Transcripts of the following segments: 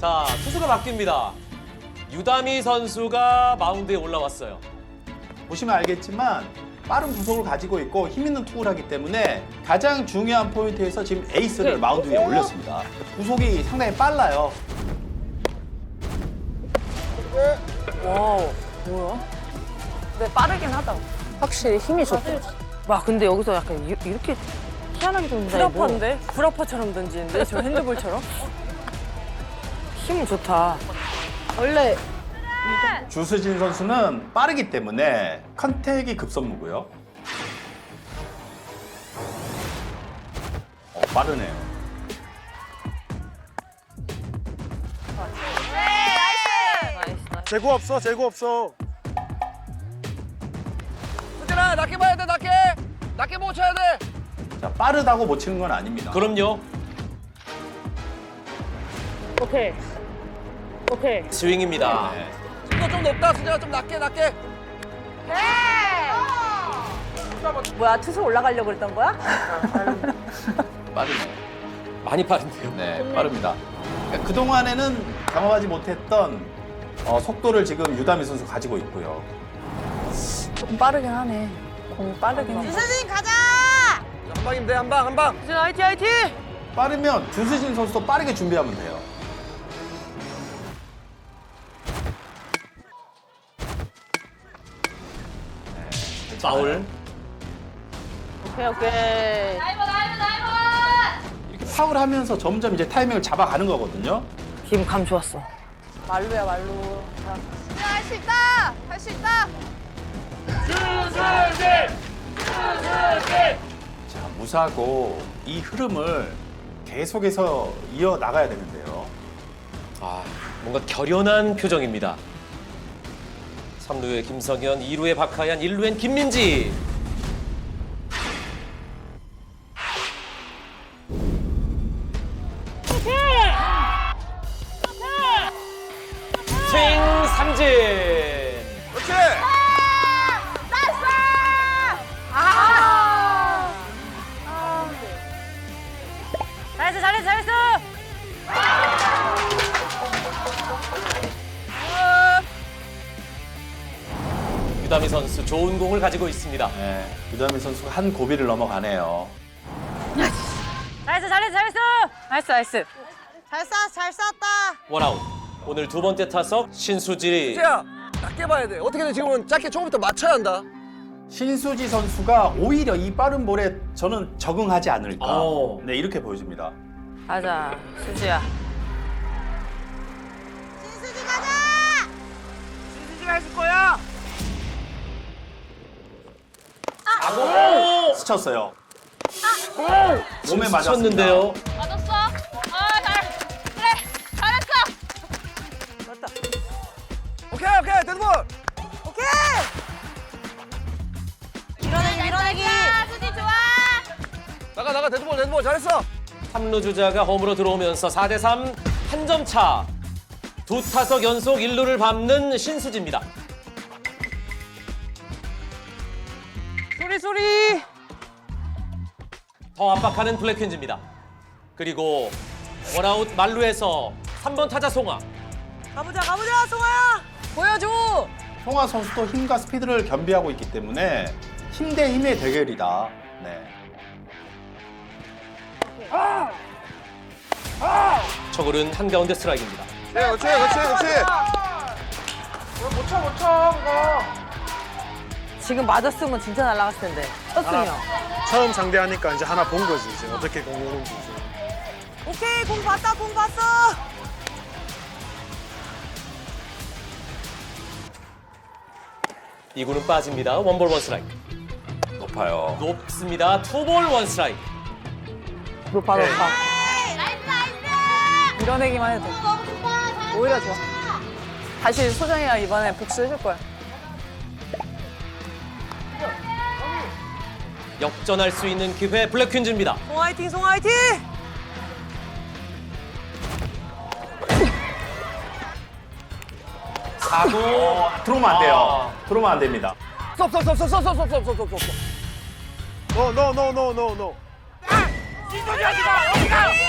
자, 투수가 바뀝니다. 유다미 선수가 마운드에 올라왔어요. 보시면 알겠지만 빠른 구속을 가지고 있고 힘 있는 투구를 하기 때문에 가장 중요한 포인트에서 지금 에이스를 마운드 위에 올렸습니다. 구속이 상당히 빨라요. 와우, 뭐야? 근데 빠르긴 하다. 확실히 힘이 좋다. 와, 근데 여기서 약간 이, 렇게 희한하게 던진다, 이거. 불아파인데? 불아파처럼 던지는데? 저 핸드볼처럼? 힘은 좋다. 원래 주수진 선수는 빠르기 때문에 컨택이 급선무고요. 어, 빠르네요. 재고 없어, 재고 없어. 수진아 낮게 봐야 돼 낮게 낮게 못 쳐야 돼 자, 빠르다고 못 치는 건 아닙니다. 그럼요. 오케이. 오케이. 스윙입니다. 네. 이거 좀 높다 수진아 좀 낮게 낮게 뭐야 투수 올라가려고 그랬던 거야? 빠르네요. 많이 빠른데요. 네, 빠릅니다. 그러니까 그동안에는 경험하지 못했던 어, 속도를 지금 유다미 선수 가지고 있고요. 조금 빠르긴 하네. 공이 빠르긴 해. 한 방이면 돼한방 한 방 수진 화이팅, 화이팅! 빠르면 주수진 선수도 빠르게 준비하면 돼요. 파울. 오케이, 오케이. 이렇게 파울하면서 점점 이제 타이밍을 잡아가는 거거든요. 기분 감 좋았어. 말로야 말로. 자, 무사고 이 흐름을 계속해서 이어 나가야 되는데요. 아, 뭔가 결연한 표정입니다. 3루에 김성현, 2루에 박하얀, 1루엔 김민지. 유다미 선수 좋은 공을 가지고 있습니다. 네, 유다미 선수가 한 고비를 넘어가네요. 잘했어, 잘했어, 잘했어! 나이스, 나이스. 잘 쐈, 잘 쐈다. 원아웃. 오늘 두 번째 타석 신수지. 수지 야 낮게 봐야 돼 어떻게든 지금은 짧게 초반부터 맞춰야 한다 신수지 선수가 오히려 이 빠른 볼에 저는 적응하지 않을까. 오. 네, 이렇게 보여집니다. 가자, 수지야. 신수지 가자. 스쳤어요. 아. 몸에 맞았습니다. 쳤는데요. 맞았어? 아, 잘. 그래, 잘했어. 오케이 오케이 데드볼 밀어내기 밀어내기. 야, 수지 좋아. 나가 나가 데드볼 데드볼 잘했어 3루 주자가 홈으로 들어오면서 4대 3 한 점 차. 두 타석 연속 1루를 밟는 신수지입니다. 소리 소리. 더 압박하는 블랙퀸즈입니다. 그리고 원아웃 만루에서 3번 타자 송아. 가보자 가보자 송아야. 보여줘. 송하 선수도 힘과 스피드를 겸비하고 있기 때문에 힘 대 힘의 대결이다. 네. 초구는 한가운데 스트라이크입니다. 네 그렇지 그렇지 그렇지 지금 맞았으면 진짜 날아갔을 텐데. 쳤으면. 처음 상대하니까 이제 하나 본 거지, 이제. 어떻게 공 오는지. 이제. 오케이 공 봤다 공 봤어. 이구는 빠집니다. 원볼 원 스트라이크. 높아요. 높습니다. 투볼 원 스트라이크. 높아, 네. 높아. 나이스, 나이스. 밀어내기만 해도. 오히려 좋아. 다시 소정이야 이번에 복수해줄 거야. 역전할 수 있는 기회 블랙퀸즈입니다. 송 화이팅 송 화이팅. 사구 들어오면 안 돼요. 아. 들어오면 안 됩니다. 스톱 스톱 스톱 스톱 스톱 스톱 스톱 노, 노, 노, 노, 노, 노. 오, 안 돼요. 안 돼요.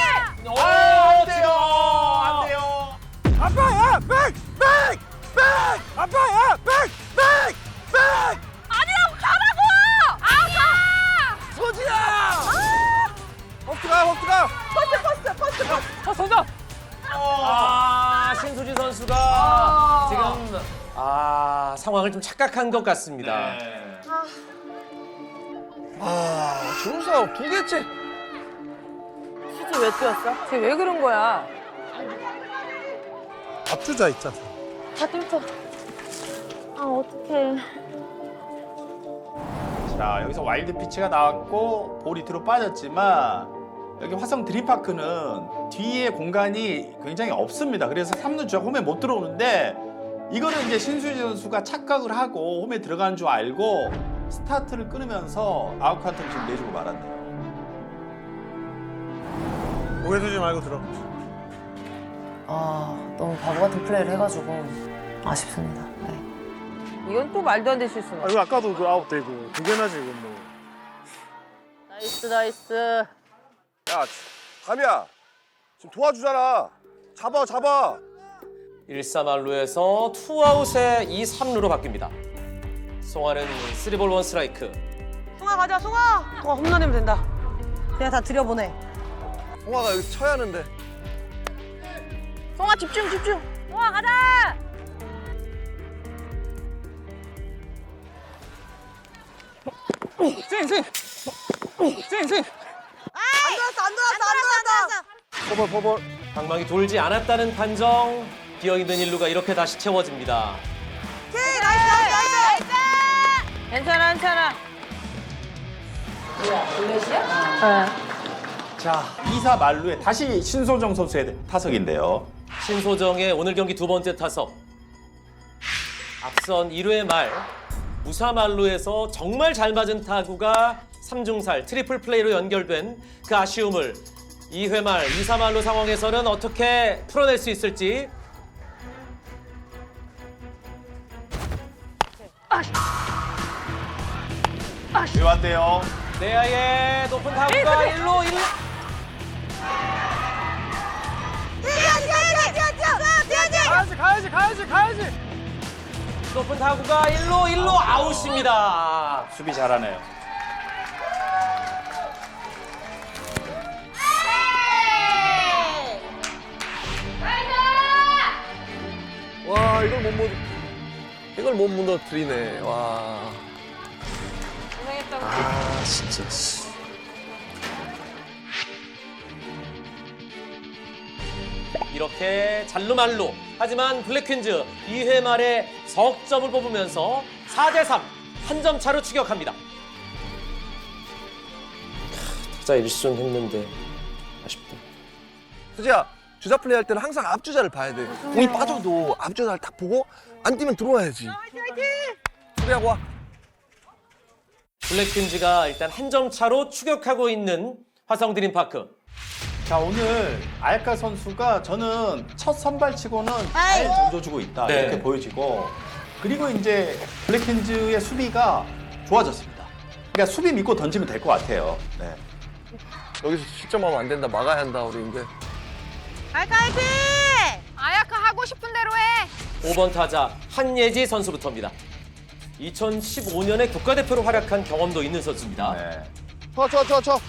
상황을 좀 착각한 것 같습니다. 아 싸움 두 개째 수지 왜 뛰었어? 쟤 왜 그런 거야? 앞주자 있잖아 다 뚫터. 아, 어떡해. 자, 여기서 와일드 피치가 나왔고 볼이 뒤로 빠졌지만 여기 화성 드림파크는 뒤에 공간이 굉장히 없습니다. 그래서 3루 주자 홈에 못 들어오는데 이거는 이제 신수지 선수가 착각을 하고 홈에 들어가는 줄 알고 스타트를 끊으면서 아웃 카운트를 지금 내주고 말았네요. 오해 두지 말고 들어 아 너무 바보 같은 플레이를 해가지고 아쉽습니다. 네. 이건 또 말도 안될 실수네. 아 이거 아까도 그 아웃 되고 두 개나 지금 뭐 나이스, 나이스. 야 담이야 지금 도와주잖아 잡아 잡아 1사말루에서 투아웃에 2, 3루로 바뀝니다. 송아는 3볼 1 스트라이크. 송아 가자, 송아! 송아 홈런이면 된다. 그냥 다 들여보내. 홍화가 여기 쳐야 하는데 송아 집중, 집중! 우와, 가자! 스윙, 스윙! 스윙, 스윙! 안 들어왔어, 안 들어왔어, 안 들어왔어! 퍼벌 퍼벌 방망이 돌지 않았다는 판정. 비어있는 일루가 이렇게 다시 채워집니다. 괜찮아, 괜찮아. 자, 2사 말루에 다시 신소정 선수의 타석인데요. 신소정의 오늘 경기 두 번째 타석. 앞선 1회 말 무사말루에서 정말 잘 맞은 타구가 삼중살 트리플 플레이로 연결된 그 아쉬움을 2회 말 2사말루 상황에서는 어떻게 풀어낼 수 있을지 위반돼요. 내야의 높은 타구가 1루 1루 가야지 가야지 가야지 가야지 높은 타구가 1루 1루 아웃입니다. 수비 잘하네요. 와 이걸 못못 이걸 못 무너뜨리네 와 고생했다고. 아 진짜 이렇게 잘루말루 하지만 블랙퀸즈 2회 말에 석점을 뽑으면서 4대3 한 점 차로 추격합니다. 타자 1순 했는데 아쉽다. 수지야 주자 플레이 할 때는 항상 앞주자를 봐야 돼 공이 빠져도 앞주자를 딱 보고 안 뛰면 들어와야지 수리하고 와 블랙퀸즈가 일단 한 점 차로 추격하고 있는 화성 드림파크. 자 오늘 아야카 선수가 저는 첫 선발치고는 잘 던져주고 있다 네. 이렇게 보여지고 그리고 이제 블랙힌즈의 수비가 좋아졌습니다. 그러니까 수비 믿고 던지면 될 것 같아요. 네. 여기서 실점하면 안 된다 막아야 한다 우리 이제 아야카 하고 싶은 대로 해. 5번 타자 한예지 선수부터입니다. 2015년에 국가대표로 활약한 경험도 있는 선수입니다. 네. 쳐 쳐 쳐 쳐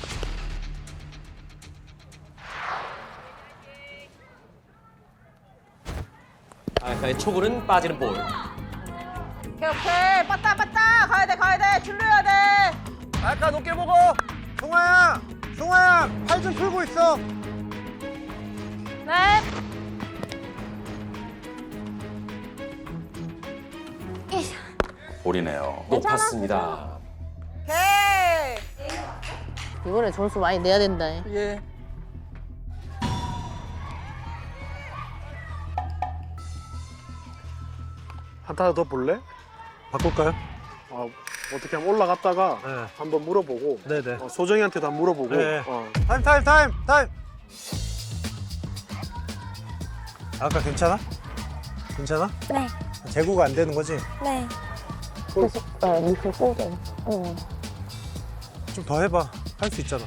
아야카의 초구는 빠지는 볼. 오케이, 오케이. 빠따, 빠따. 가야 돼, 가야 돼. 출루해야 돼. 아까 높게 보고 송아야 송아야 팔 좀 풀고 있어 볼이네요. 높았습니다. 오케이. 이번에 점수 많이 내야 된다. 예. 한타 더 볼래? 바꿀까요? 아, 어떻게 하면 올라갔다가 네. 한번 물어보고 네네. 어, 소정이한테도 한번 물어보고 네. 어. 타임 타임 타임 타임 아까 괜찮아? 괜찮아? 네. 재고가 안 되는 거지? 네. 좀 더 해봐. 할 수 있잖아.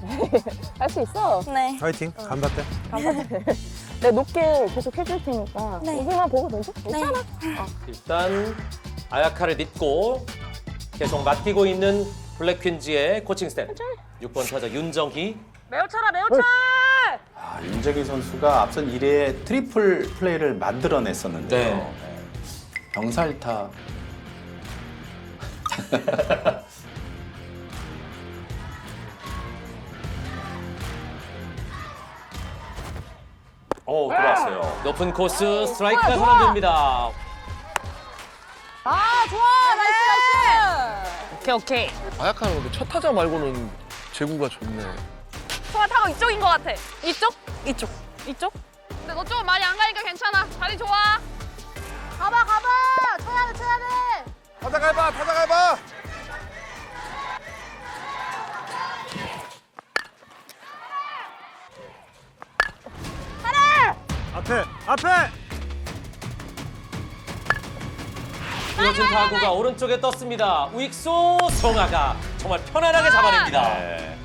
할 수 있어. 네. 화이팅. 간바떼. 내가 높게 계속 해줄 테니까 여기만 보고 되죠? 괜찮아. 일단 아야카를 믿고 계속 맡기고 있는 블랙퀸즈의 코칭 스텝 6번 타자 윤정희 매우 쳐라 매우 쳐. 아, 윤재기 선수가 앞선 1회에 트리플 플레이를 만들어냈었는데요. 네. 네. 병살타. 오 들어왔어요. 높은 코스 스트라이크가 선언됩니다. 아 좋아! 나이스 나이스! 오케이 오케이. 아약하는 근데 첫 타자 말고는 제구가 좋네. 좋아 타고 이쪽인 것 같아. 이쪽? 이쪽. 이쪽? 근데 너 좀 많이 안 가니까 괜찮아. 자리 좋아. 가봐 가봐! 쳐야 돼 쳐야 돼 타자 갈봐, 타자 갈봐. 앞에 앞에. 이어진 타구가 오른쪽에 떴습니다. 우익수 송아가 정말 편안하게 잡아냅니다. 네.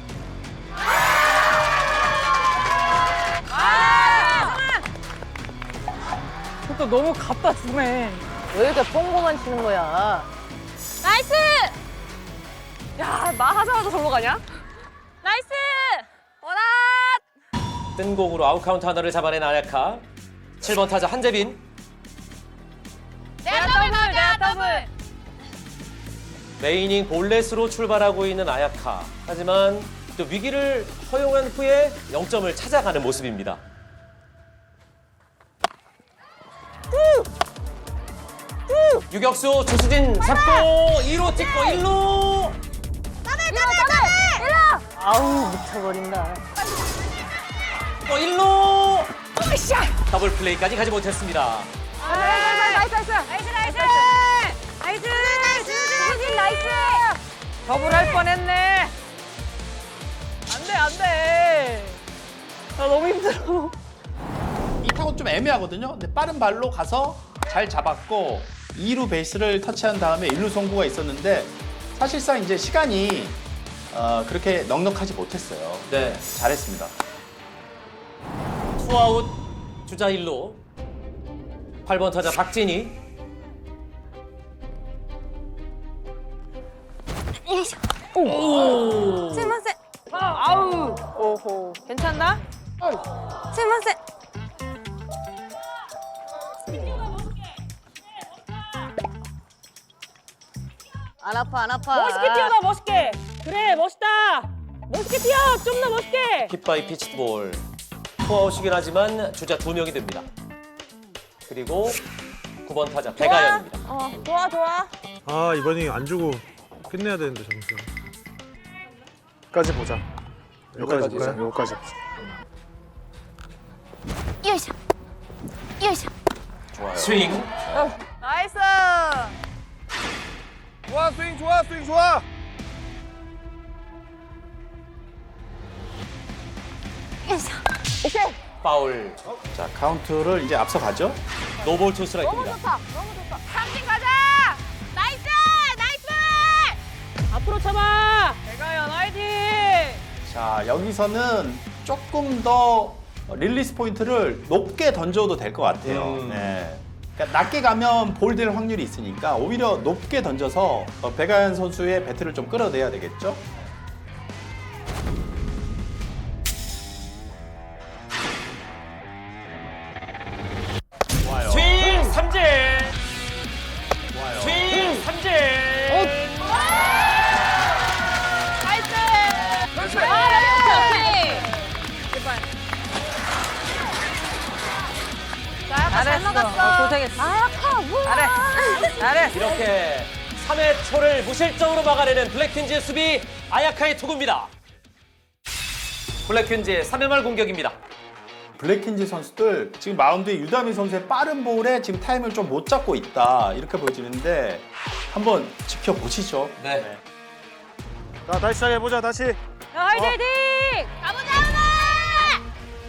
또 너무 갖다 주네. 왜 이렇게 뽕뽕만 치는 거야? 나이스! 야 나 하자마자 절로 가냐? 나이스! 원아 뜬 공으로 아웃 카운트 하나를 잡아낸 아야카. 7번 타자 한재빈. 내가 더블 내가 더블 메이닝 볼넷으로 출발하고 있는 아야카. 하지만 또 위기를 허용한 후에 0점을 찾아가는 모습입니다 유격수 조수진 잡고 2루 찍고 1루 아우 미쳐버린다. 또 1루 더블 플레이까지 가지 못했습니다. 나이스 나이스 나이스! 나이스 나이스! 나이스! 나이스! 더블 할 뻔했네. 안돼 안돼. 나 너무 힘들어. 이 타구 좀 애매하거든요. 근데 빠른 발로 가서 잘 잡았고 2루 베이스를 터치한 다음에 1루 송구가 있었는데 사실상 이제 시간이 어, 그렇게 넉넉하지 못했어요. 네 잘했습니다. 투아웃 주자 1루 8번 타자 박진희 오. すいません 아우. 오호. 괜찮나? すいません 안 아파 안 아파. 멋있게 뛰어라 멋있게. 그래 멋있다. 멋있게 뛰어 좀 더 멋있게. 핏바이 피치볼. 투아웃이긴 하지만 주자 두 명이 됩니다. 그리고 9번 타자 배가연입니다. 어 좋아 좋아. 아 이번에 안 주고 끝내야 되는데 점수. 까지 보자. 여기까지 보자. 여기까지. 보자. 요이쇼 요이쇼. 좋아요. 스윙. 어. 스윙 좋아, 좋아. 파울 자 카운트를 이제 앞서 가죠. 노볼 투 스트라이크입니다. 삼진 가자 나이스 나이스 앞으로 쳐봐. 배가연 화이팅. 자 여기서는 조금 더 릴리스 포인트를 높게 던져도 될 것 같아요. 음. 네. 그러니까 낮게 가면 볼 될 확률이 있으니까 오히려 높게 던져서 어, 배가연 선수의 배트를 좀 끌어내야 되겠죠. 잘했어. 어, 고생했어. 아야카 뭐야 잘해. 잘해. 이렇게 3회 초를 무실점으로 막아내는 블랙퀸즈의 수비 아야카의 투구입니다. 블랙퀸즈의 3회 말 공격입니다. 블랙킨즈 선수들 지금 마운드에 유다미 선수의 빠른 볼에 지금 타임을 좀 못 잡고 있다 이렇게 보여지는데 한번 지켜보시죠. 네. 자 다시 시작해 보자 다시. 야, 화이팅. 가보자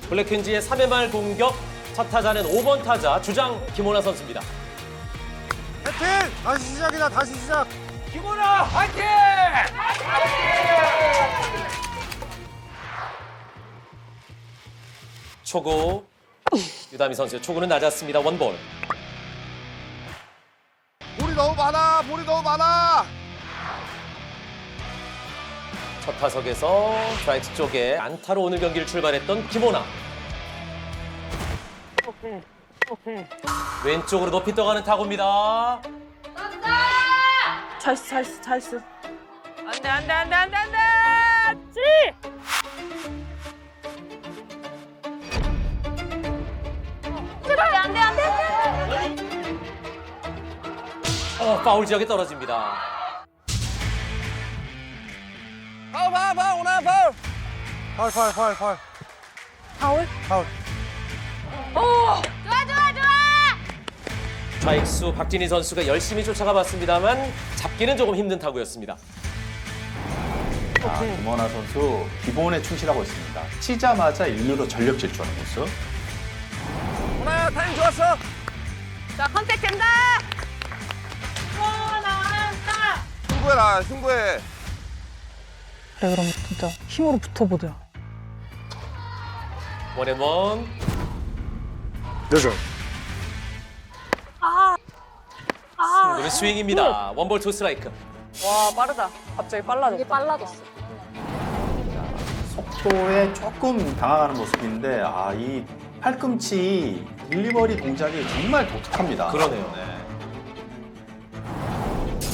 블랙퀸즈의 3회 말 공격 첫 타자는 5번 타자 주장 김호나 선수입니다. 해팅! 다시 시작이다 다시 시작. 초구 유다미 선수의 초구는 낮았습니다. 원볼. 볼이 너무 많아. 볼이 너무 많아. 첫 타석에서 스트라이크 쪽에 안타로 오늘 경기를 출발했던 김호나. 왼쪽으로 높이 떠가는 타구입니다. 잘했어 잘했어 잘했어 안돼 안돼 안돼 안돼 안돼. 쓰리 안돼 안돼 안돼. 어, 파울 지역에 떨어집니다. 파울 파울 파울 오나 파울. 파울 파울 파울 파울. 파울? 파울. 좋아 좋아 좋아. 좌익수 박진희 선수가 열심히 쫓아가 봤습니다만 잡기는 조금 힘든 타구였습니다. 자, 김원아 선수 기본에 충실하고 있습니다. 치자마자 일루로 전력 질주하는 모습. 오나야 타임 좋았어. 자 컨택 된다. 승부해라 승부해. 그래 그럼 진짜 힘으로 붙어보자. 원앤원 늦어. 승부는 스윙입니다. 원볼 투 스트라이크. 와 빠르다. 갑자기 빨라졌어. 이게 빨라졌어. 속도에 조금 당황하는 모습인데 아 이 팔꿈치 딜리버리 동작이 정말 독특합니다. 그러네요. 네.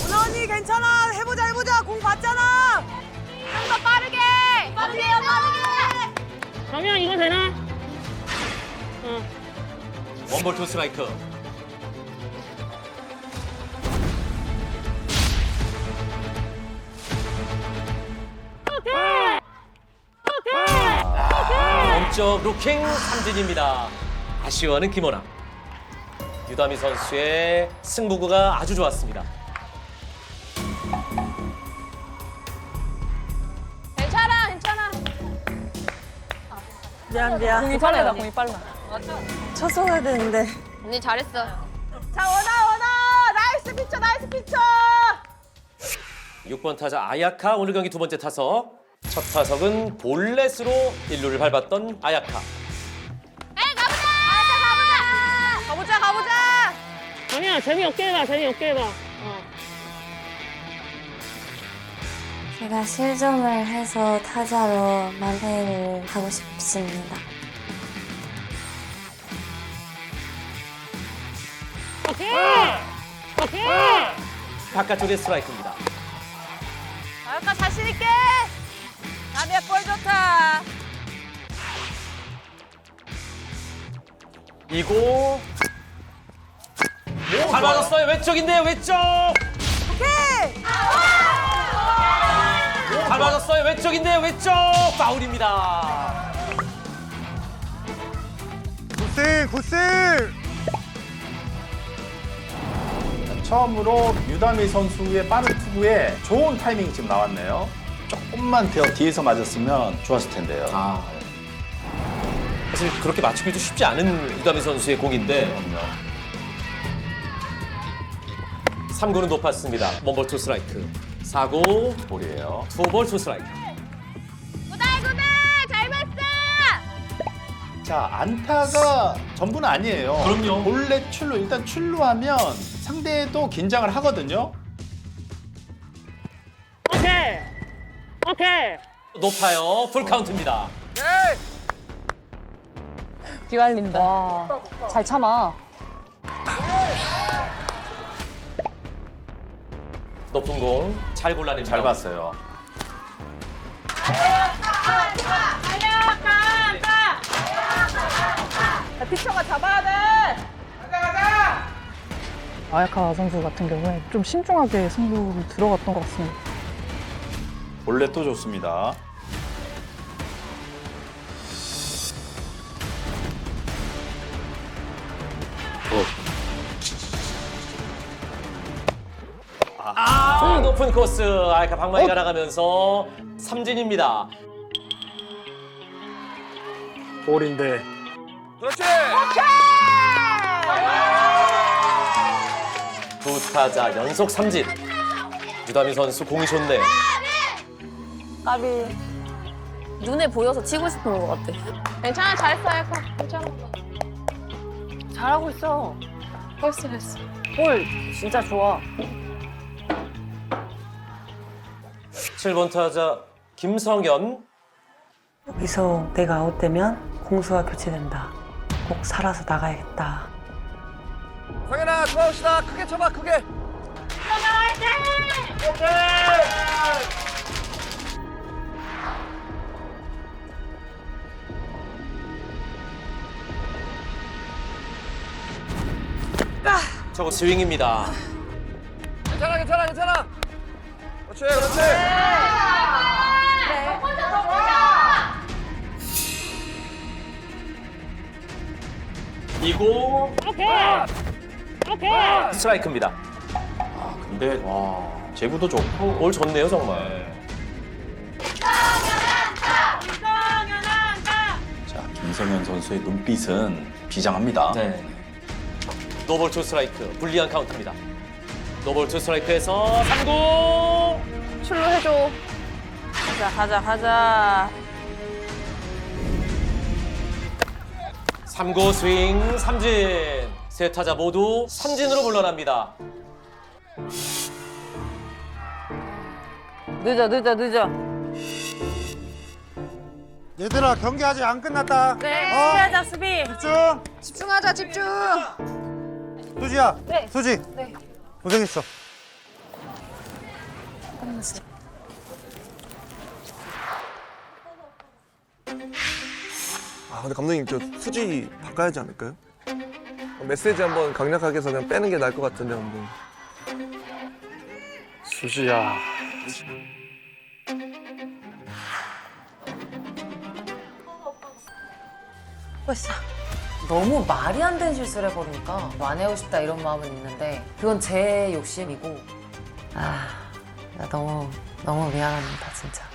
은원이 괜찮아. 해보자 해보자. 공 받잖아. 좀 더 빠르게. 빠르게요 빠르게. 그러면 이거 되나? 원볼 투 스트라이크. 몸쪽 루킹 삼진입니다. 아쉬워하는 김원아. 유다미 선수의 승부구가 아주 좋았습니다. 괜찮아 괜찮아. 미안 미안. 공이 빨라. 공이 빨라. 쳤어야 되는데. 언니 잘했어. 자 원아 원아 나이스 피쳐 나이스 피쳐. 6번 타자 아야카 오늘 경기 두 번째 타석. 첫 타석은 볼넷으로 일루를 밟았던 아야카. 에 가보자. 가보자. 가보자 가보자. 아니야 재미없게 해봐 재미없게 해봐 어. 제가 실점을 해서 타자로 만회를 하고 싶습니다. 바깥쪽의 스트라이크입니다. 아까 자신 있게. 나몇 볼 좋다. 이고 잘 맞았어요 왼쪽인데 왼쪽 오케이. 잘 맞았어요 왼쪽인데 왼쪽 파울입니다 굿스윙 굿스 처음으로 유다미 선수의 빠른 투구에 좋은 타이밍이 지금 나왔네요. 조금만 더 뒤에서 맞았으면 좋았을 텐데요. 아 사실 그렇게 맞추기도 쉽지 않은 유다미 선수의 공인데 그럼요. 3구는 높았습니다 원볼 투 스트라이크 4구 볼이에요. 투볼 투 스트라이크 구달 구달 잘 봤어. 자 안타가 전부는 아니에요. 그럼요. 본래 출루 일단 출루하면 상대도 긴장을 하거든요. 오케이 오케이 높아요 풀 카운트입니다. 기갈린다. 와, 잘 참아. 높은 공 잘 골라냅니다 잘 봤어요. 피처가 잡아야 돼. 아야카 선수 같은 경우에 좀 신중하게 승부를 들어갔던 것 같습니다. 또 좋습니다. 아 높은 코스 아이카 방망이가 나가면서 삼진입니다 볼인데 그렇지. 두 타자 연속 삼진 유다미 선수 공이 좋네요 까비. 눈에 보여서 치고 싶은 것 같아. 괜찮아 잘했어 약간 괜찮아. 잘하고 있어. 했어, 했어. 볼 진짜 좋아. 7번 타자 김성현. 여기서 내가 아웃되면 공수가 교체된다. 꼭 살아서 나가야겠다. 성현아 돌아옵시다. 크게 쳐봐 크게. 저거 스윙입니다. 괜찮아 괜찮아 괜찮아. 그렇지 그렇지. 이고 오케이. 오케이. 스트라이크입니다. 근데 와 제구도 좋고 볼 좋네요 정말. 자 김성현 선수의 눈빛은 비장합니다. 네. 노볼 투 스트라이크 불리한 카운트입니다. 노볼 투 스트라이크에서 3구 출루해줘. 가자, 가자, 가자. 3구 스윙 삼진 세 타자 모두 삼진으로 물러납니다. 늦어, 늦어, 늦어. 얘들아 경기 아직 안 끝났다 네, 어? 수비하자, 수비. 집중 집중하자 집중. 수지야 네. 수지 네. 고생했어 아 근데 감독님 저 수지 바꿔야지 않을까요? 메시지 한번 강력하게 해서 그냥 빼는 게 나을 것 같은데 감독님. 수지야. 벌써. 너무 말이 안 되는 실수를 해버리니까 안 해고 싶다 이런 마음은 있는데 그건 제 욕심이고 아, 나 너무 너무 미안합니다 진짜.